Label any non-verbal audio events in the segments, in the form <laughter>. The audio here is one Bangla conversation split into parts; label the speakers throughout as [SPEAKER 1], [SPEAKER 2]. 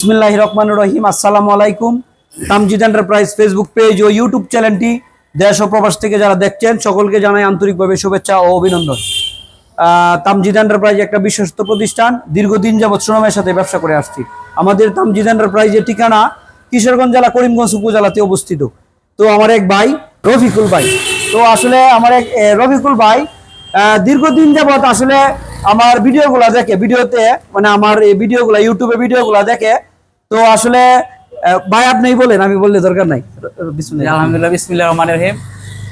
[SPEAKER 1] বিসমিল্লাহ রহমান রহিম। আসসালামু আলাইকুম। তামজিদ এন্টারপ্রাইজ ফেসবুক পেজ ও ইউটিউব চ্যানেলটি দেশ ও প্রবাস থেকে যারা দেখছেন, সকলকে জানাই আন্তরিকভাবে শুভেচ্ছা ও অভিনন্দন। তামজিদ এন্টারপ্রাইজ একটা বিশ্বস্ত প্রতিষ্ঠান। দীর্ঘদিন যাবৎ সুনামের সাথে ব্যবসা করে আসছি। আমাদের তামজিদ এন্টারপ্রাইজের ঠিকানা কিশোরগঞ্জ জেলা, করিমগঞ্জ উপজেলাতে অবস্থিত। তো আমার এক ভাই, রফিকুল ভাই। তো আসলে আমার এক রফিকুল ভাই দীর্ঘদিন যাবৎ আসলে আমার ভিডিওগুলো দেখে, ভিডিওতে মানে আমার এই ভিডিওগুলো, ইউটিউবে ভিডিওগুলো দেখে তো আসলে ভাই আপনি বলেন আমি বললে দরকার নাই।
[SPEAKER 2] আলহামদুলিল্লাহ বিসমিল্লাহ রহমান রহিম।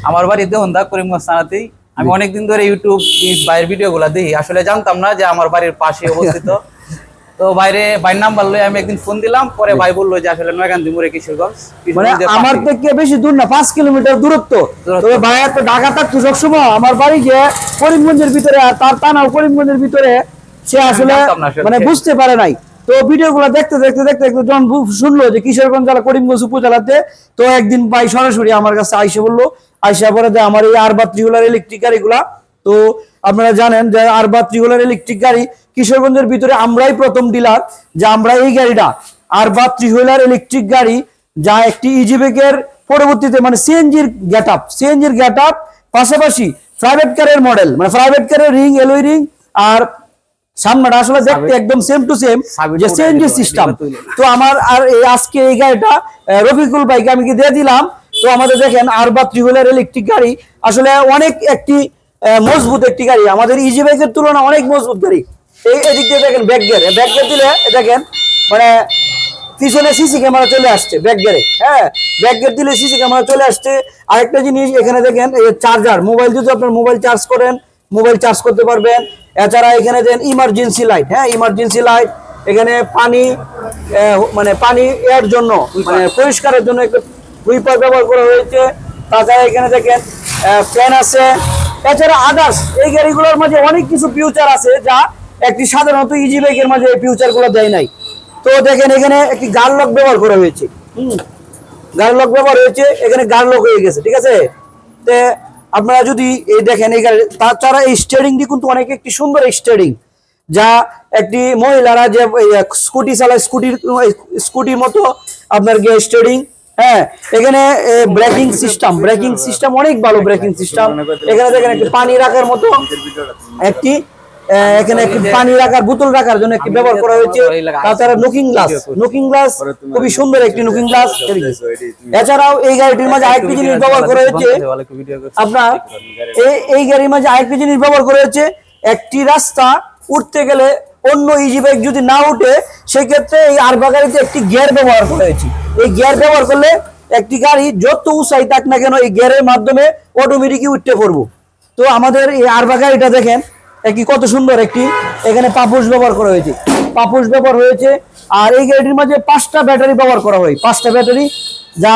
[SPEAKER 2] আমার বাড়ি দেহন্দা করিমগঞ্জ থানাতেই। আমি অনেকদিন ধরে ইউটিউব এই বাইরের ভিডিও গুলা দেখি। আসলে জানতাম না যে আমার বাড়ির পাশে অবস্থিত। <laughs> তো বাইরে ভাইয়ের নাম্বার আমি একদিন ফোন দিলাম। পরে ভাই বলল যে আসলে নয়কান্দি মোড়ে কিশোরগঞ্জ
[SPEAKER 1] মানে আমার থেকে বেশি দূর না পাঁচ কিলোমিটার দূরত্ব। তবে ভাইয়া তো ঢাকা থাকতো সবসময় আমার বাড়ি যে করিমগঞ্জের ভিতরে আর তার টানাও করিমগঞ্জের ভিতরে সে আসলে। মানে বুঝতে পারে নাই। তো ভিডিও গুলো দেখতে দেখতে দেখতে দেখতে বু- শুনলো যে কিশোরগঞ্জ জেলা করিমগঞ্জ উপজেলাতে তো একদিন ভাই সরাসরি আমার কাছে আইসে বলল, আইসা পরে যে আমার এই আরবাত রেগুলার ইলেকট্রিক গাড়িগুলা। তো আপনারা জানেন যে আরবাত রেগুলার ইলেকট্রিক গাড়ি কিশোরগঞ্জের ভিতরে আমরাই প্রথম ডিলার যে আমরা এই গাড়িটা। আরবাত হুইলার ইলেকট্রিক গাড়ি যা একটি ইজিবেকের পরবর্তীতে মানে সিএনজির গেট আপ সিএনজির গেট আপ পাশাপাশি প্রাইভেট কারের মডেল মানে প্রাইভেট কারের রিং এলোই রিং আর সামনেটা আসলে দেখতে একদম সেম টু সেম যে সিএনজি সিস্টেম। তো আমার আর এই আজকে এই গাড়িটা রফিকুল ভাইকে আমি কি দিয়ে দিলাম? তো আমাদের দেখেন আরবা ত্রিহুলার ইলেকট্রিক গাড়ি। আসলে অনেক একটি মজবুত একটি গাড়ি। আমাদের ইজি বাইকের তুলনায় অনেক মজবুত গাড়ি। এই এদিক দিয়ে দেখেন ব্যাক গিয়ার ব্যাক গিয়ার দিলে দেখেন মানে পিছনে সিসি ক্যামেরা চলে আসছে ব্যাক গিয়ারে হ্যাঁ ব্যাক গিয়ার দিলে সিসি ক্যামেরা চলে আসছে। আরেকটা জিনিস এখানে দেখেন চার্জার মোবাইল যদি আপনার মোবাইল চার্জ করেন মোবাইল চার্জ করতে পারবেন। এছাড়া এখানে দেন ইমার্জেন্সি লাইট হ্যাঁ ইমার্জেন্সি লাইট এখানে পানি মানে পানি এর জন্য মানে পরিষ্কারের জন্য একটা হুইপার ব্যবহার করা হয়েছে। তাছাড়া এখানে দেখেন ফ্যান আছে। এছাড়া আদার্স এই গাড়িগুলোর মাঝে অনেক কিছু ফিউচার আছে যা একটি সাধারণত ইজি বাইকের মাঝে এই ফিউচারগুলো দেয় নাই। তো দেখেন এখানে একটি গার লক ব্যবহার করা হয়েছে। হুম। গার লক ব্যবহার হয়েছে এখানে গার লক হয়ে গেছে ঠিক আছে? তে আপনারা যদি এই দেখেন, এই গাড়ি তাছাড়া এই স্টিয়ারিংটি কিন্তু অনেক একটি সুন্দর স্টিয়ারিং যা একটি মহিলারা যে স্কুটি চালায়, স্কুটির স্কুটির মতো আপনার গিয়ে স্টিয়ারিং হ্যাঁ এখানে ব্রেকিং সিস্টেম ব্রেকিং সিস্টেম অনেক ভালো ব্রেকিং সিস্টেম এখানে দেখেন একটি পানি রাখার মতো একটি এখানে একটি পানি রাখার বোতল রাখার জন্য একটি ব্যবহার করা হয়েছে। তাছাড়া লুকিং গ্লাস লুকিং গ্লাস খুবই সুন্দর একটি লুকিং গ্লাস। এছাড়াও এই গাড়িটির মাঝে আরেকটি জিনিস ব্যবহার করা হয়েছে। আপনার এই গাড়ির মাঝে আরেকটি জিনিস ব্যবহার করা হয়েছে। একটি রাস্তা উঠতে গেলে অন্য ইজি বাইক যদি না উঠে সেক্ষেত্রে এই আরবা গাড়িতে একটি গিয়ার ব্যবহার করা হয়েছে। এই গিয়ার ব্যবহার করলে একটি গাড়ি যত উঁচাই থাক না কেন এই গিয়ারের মাধ্যমে অটোমেটিকই উঠতে পারব। তো আমাদের এই আরবা গাড়িটা দেখেন একটি কত সুন্দর একটি, এখানে পাপুস ব্যবহার করা হয়েছে। পাপুস ব্যবহার হয়েছে, আর এই গাড়িটির মাঝে পাঁচটা ব্যাটারি ব্যবহার করা হয়। পাঁচটা ব্যাটারি, যা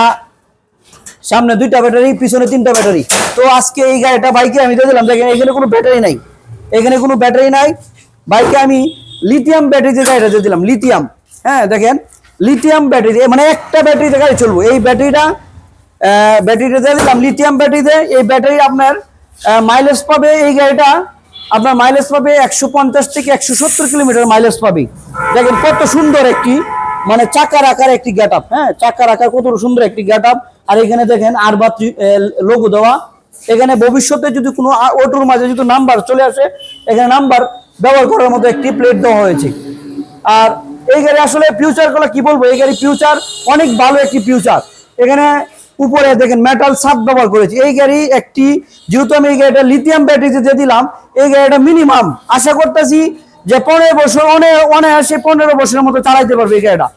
[SPEAKER 1] সামনে দুইটা ব্যাটারি, পিছনে তিনটা ব্যাটারি। তো আজকে এই গাড়িটা বাইকে আমি দিয়ে দিলাম, দেখেন এখানে কোনো ব্যাটারি নাই। এখানে কোনো ব্যাটারি নাই। বাইকে আমি লিথিয়াম ব্যাটারিতে গাড়িটা দিয়ে দিলাম লিথিয়াম হ্যাঁ দেখেন লিথিয়াম ব্যাটারি মানে একটা ব্যাটারিতে গাড়ি চলবো। এই ব্যাটারিটা ব্যাটারিটা দিয়ে দিলাম লিথিয়াম ব্যাটারিতে এই ব্যাটারি আপনার মাইলেজ পাবে এই গাড়িটা আপনার মাইলেজ পাবে একশো পঞ্চাশ থেকে একশো সত্তর কিলোমিটার মাইলেজ পাবে। দেখেন কত সুন্দর একটি মানে চাকার আকার একটি গেট আপ হ্যাঁ? চাকার আকার কত সুন্দর একটি গেট আপ আর এখানে দেখেন আর বাত্রি লোগো দেওয়া। এখানে ভবিষ্যতে যদি কোনো অটোর মাঝে যদি নাম্বার চলে আসে, এখানে নাম্বার ব্যবহার করার মতো একটি প্লেট দেওয়া হয়েছে। আর এই গাড়ি আসলে ফিউচারগুলো কি বলব? এই গাড়ি ফিউচার অনেক ভালো একটি ফিউচার এখানে উপরে দেখেন মেটাল সাপ ব্যবহার করেছি। এই গাড়ি একটি, যেহেতু আমি এই গাড়িটা লিথিয়াম ব্যাটারিতে দিলাম, এই গাড়িটা মিনিমাম আশা করতেছি যে পনেরো বছর অনায়াসে পনেরো বছরের মতো চালাইতে পারবে এই গাড়িটা।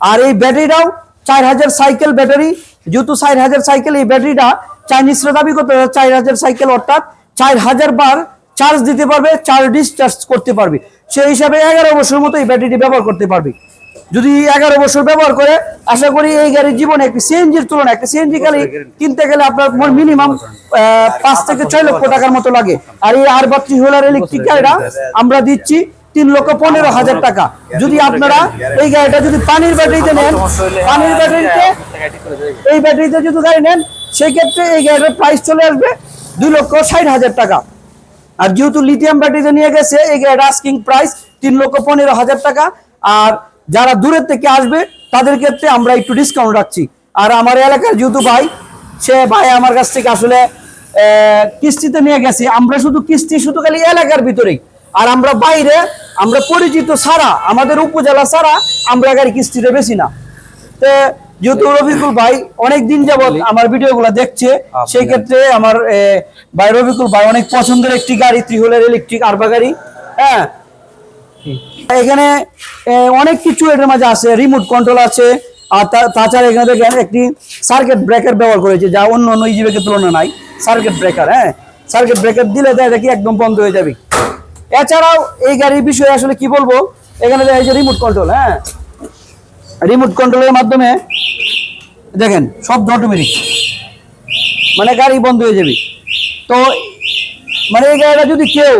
[SPEAKER 1] আর এই ব্যাটারিটাও চার হাজার সাইকেল ব্যাটারি যেহেতু চার হাজার সাইকেল এই ব্যাটারিটা চাইনিজরা দাবি করতে চার হাজার সাইকেল অর্থাৎ চার হাজার বার চার্জ দিতে পারবে চার ডিসচার্জ করতে পারবে। সেই হিসাবে এগারো বছরের মতো এই ব্যাটারিটি ব্যবহার করতে পারবে। যদি এগারো বছর ব্যবহার করে আশা করি এই গাড়ির জীবনে একটি সিএনজির তুলনায় একটা সিএনজি গাড়ি কিনতে গেলে আপনার মিনিমাম পাঁচ থেকে ছয় লক্ষ টাকার মতো লাগে। আর এই আর বাত্রি হুইলার ইলেকট্রিক গাড়িটা আমরা দিচ্ছি তিন লক্ষ পনেরো হাজার টাকা। যদি আপনারা এই গাড়িটা যদি পানির ব্যাটারিতে নেন পানির ব্যাটারিতে এই ব্যাটারিতে যদি গাড়ি নেন সেই ক্ষেত্রে এই গাড়ির প্রাইস চলে আসবে দুই লক্ষ ষাট হাজার টাকা। আর যেহেতু লিথিয়াম ব্যাটারিতে নিয়ে গেছে এই গাড়ির আস্কিং প্রাইস তিন লক্ষ পনেরো হাজার টাকা। আর যারা দূরের থেকে আসবে তাদের ক্ষেত্রে আমরা একটু ডিসকাউন্ট রাখছি। আর আমার এলাকার যেহেতু ভাই সে ভাই আমার কাছ থেকে আসলে কিস্তিতে নিয়ে গেছি। আমরা শুধু কিস্তি শুধু খালি এলাকার ভিতরেই। আর আমরা বাইরে আমরা পরিচিত ছাড়া আমাদের উপজেলা ছাড়া আমরা গাড়ি কিস্তিতে বেশি না। তো যেহেতু রফিকুল ভাই অনেক দিন যাবত আমার ভিডিওগুলো দেখছে সেই ক্ষেত্রে আমার ভাই রফিকুল ভাই অনেক পছন্দের একটি গাড়ি ত্রিহুলের ইলেকট্রিক আরবা গাড়ি। হ্যাঁ এখানে অনেক কিছু এটার মাঝে আছে রিমোট কন্ট্রোল আছে, আর তাছাড়া এখানে দেখেন একটি সার্কিট ব্রেকার ব্যবহার করেছে, যা অন্য অন্য ইজিবেকের তুলনা নাই। সার্কিট ব্রেকার হ্যাঁ? সার্কিট ব্রেকার দিলে দেয় দেখি একদম বন্ধ হয়ে যাবে। এছাড়াও এই গাড়ির বিষয়ে আসলে কি বলব? এখানে দেখা যাচ্ছে রিমোট কন্ট্রোল হ্যাঁ? রিমোট কন্ট্রোলের মাধ্যমে দেখেন, সব অটোমেটিক মানে গাড়ি বন্ধ হয়ে যাবে। তো মানে এই গাড়িটা যদি কেউ,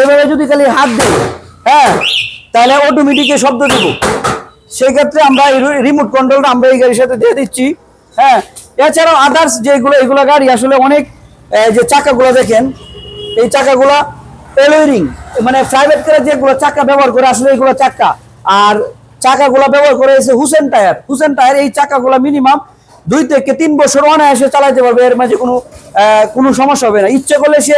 [SPEAKER 1] এবারে যদি খালি হাত দেয় হ্যাঁ তাহলে অটোমেটিকে শব্দ দেব। সেই ক্ষেত্রে আমরা রিমোট কন্ট্রোলটা আমরা এই গাড়ির সাথে দিয়ে দিচ্ছি। হ্যাঁ এছাড়াও আদার্স যেগুলো, এগুলো গাড়ি আসলে অনেক যে চাকাগুলো দেখেন, এই চাকাগুলো এলোরিং মানে প্রাইভেট করে যেগুলো চাকা ব্যবহার করে, আসলে এগুলো চাকা। আর চাকাগুলো ব্যবহার করে এসে হুসেন টায়ার। হুসেন টায়ার, এই চাকাগুলো মিনিমাম দুই থেকে তিন বছর অনায়াসে চালাতে পারবে, এর মাঝে কোনো কোনো সমস্যা হবে না। ইচ্ছে করলে সে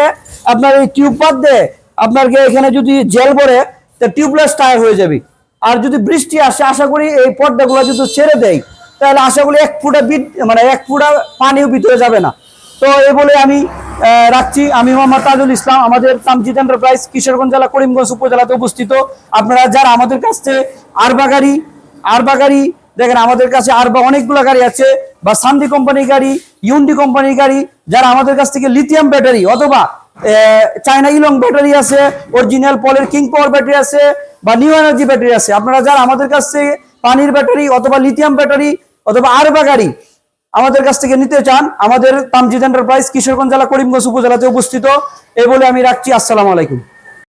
[SPEAKER 1] আপনার এই টিউব বাদ দেয় আপনাকে এখানে যদি জেল ভরে তা টিউবলেস টায়ার হয়ে যাবে। আর যদি বৃষ্টি আসে, আশা করি এই পর্দাগুলো যদি ছেড়ে দেয় তাহলে আশা করি এক ফুটা মানে এক ফুটা পানিও ভিতরে যাবে না। তো এই বলে আমি রাখছি। আমি মোহাম্মদ তাজুল ইসলাম, আমাদের তামজিদ এন্টারপ্রাইজ কিশোরগঞ্জ জেলা, করিমগঞ্জ উপজেলাতে অবস্থিত আপনারা যারা আমাদের কাছ আরবা গাড়ি আরবা গাড়ি, দেখেন আমাদের কাছে আরবা অনেকগুলো গাড়ি আছে, বা সান্দি কোম্পানির গাড়ি, ইউন্ডি কোম্পানির গাড়ি, যারা আমাদের কাছ থেকে লিথিয়াম ব্যাটারি অথবা চায়না ইলং ব্যাটারি আছে অরিজিনাল পলের কিং পাওয়ার ব্যাটারি আছে, বা নিউ এনার্জি ব্যাটারি আছে। আপনারা যারা আমাদের কাছ থেকে পানির ব্যাটারি অথবা লিথিয়াম ব্যাটারি অথবা আরবা গাড়ি আমাদের কাছ থেকে নিতে চান, আমাদের তামজিদ এন্টারপ্রাইজ কিশোরগঞ্জ জেলা করিমগঞ্জ উপজেলাতে অবস্থিত এই বলে আমি রাখছি। আসসালামু আলাইকুম।